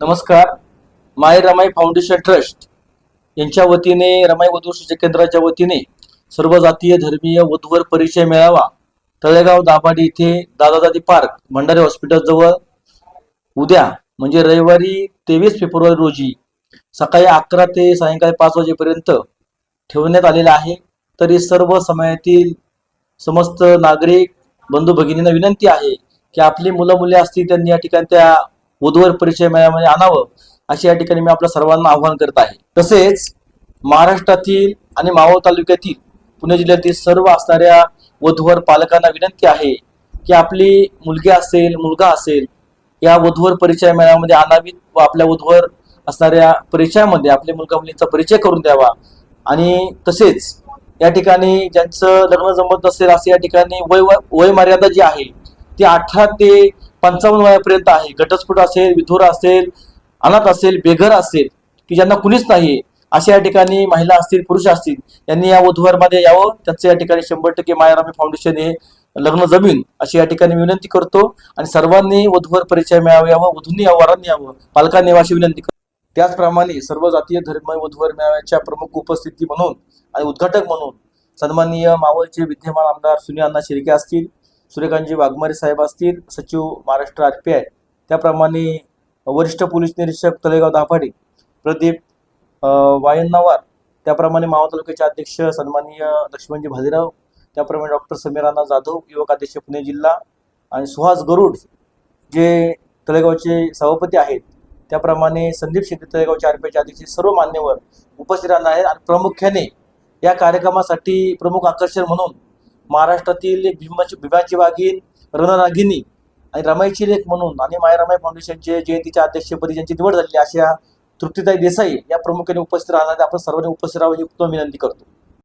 नमस्कार. माय Ramai foundation trust यांच्या वतीने रमाई वधू केंद्राच्या वतीने सर्व जातीय धर्मीय वधूवर परिचय मेळावा. तळेगाव दाभाडी इथे दादादादी पार्क भंडारे हॉस्पिटल जवळ. उद्या म्हणजे रविवारी तेवीस फेब्रुवारी रोजी सकाळी अकरा ते सायंकाळी पाच वाजेपर्यंत ठेवण्यात आलेला आहे. तरी सर्व समयातील समस्त नागरिक बंधू भगिनींना विनंती आहे की आपली मुलं मुले असतील त्यांनी या ठिकाणी त्या बुधवार परिचय मेळाव्यामध्ये आणावं अशी या ठिकाणी मी आपल्या सर्वांना आवाहन करत आहे. तसेच महाराष्ट्रातील आणि मावळ तालुक्यातील पुणे जिल्ह्यातील सर्व असणाऱ्या वधूवर पालकांना विनंती आहे की आपली मुलगी असेल मुलगा असेल या वधूवर परिचय मेळाव्यामध्ये आणावीत व आपल्या वधूवर असणाऱ्या परिचयामध्ये आपल्या मुलगा मुलींचा परिचय करून द्यावा. आणि तसेच या ठिकाणी ज्यांचं लग्न जमत असेल असे या ठिकाणी वय वय मर्यादा जी आहे ती अठरा ते पंचावन्न वयापर्यंत आहे. घटस्फोट असेल विधुर असेल अनाथ असेल बेघर असेल की ज्यांना कुणीच नाही अशा या ठिकाणी महिला असतील पुरुष असतील यांनी या वधूवरमध्ये यावं. त्यांचं या ठिकाणी शंभर टक्के मायारामी फाउंडेशन हे लग्न जमीन अशी या ठिकाणी मी विनंती करतो. आणि सर्वांनी वधूवर परिचय मिळावा यावं. वधूंनी यावं वरांनी यावं. पालकांनी यावं अशी विनंती करतो. त्याचप्रमाणे सर्व जातीय धर्म वधूवर मेळाव्याच्या प्रमुख उपस्थिती म्हणून आणि उद्घाटक म्हणून सन्माननीय मावळचे विद्यमान आमदार सुनील अण्णा शिर्के असतील. सूर्यकांतजी वाघमारे साहेब असतील सचिव महाराष्ट्र आर पी आय त्याप्रमाणे वरिष्ठ पोलीस निरीक्षक तळेगाव दाभाडे प्रदीप अ, त्याप्रमाणे मावळ तालुक्याचे अध्यक्ष सन्माननीय लक्ष्मणजी भालेराव त्याप्रमाणे डॉक्टर समीराना जाधव युवक अध्यक्ष पुणे जिल्हा आणि सुहास गरुड जे तळेगावचे सभापती आहेत. त्याप्रमाणे संदीप शेट्टी तळेगावचे आरपीआयचे अध्यक्ष सर्व मान्यवर उपस्थित राहणार आहेत आणि प्रामुख्याने या कार्यक्रमासाठी प्रमुख आकर्षण म्हणून महाराष्ट्रातील एक भीमाची भीमाची वाघीण रणरागिनी आणि रमाईची लेख म्हणून आणि माय रमाई फाउंडेशनचे जयंतीच्या अध्यक्षपदी ज्यांची निवड झाली अशा तृप्तीताई देसाई या प्रमुखाने उपस्थित राहणार आपण सर्वांनी उपस्थित राहावं ही उत्तम विनंती करतो.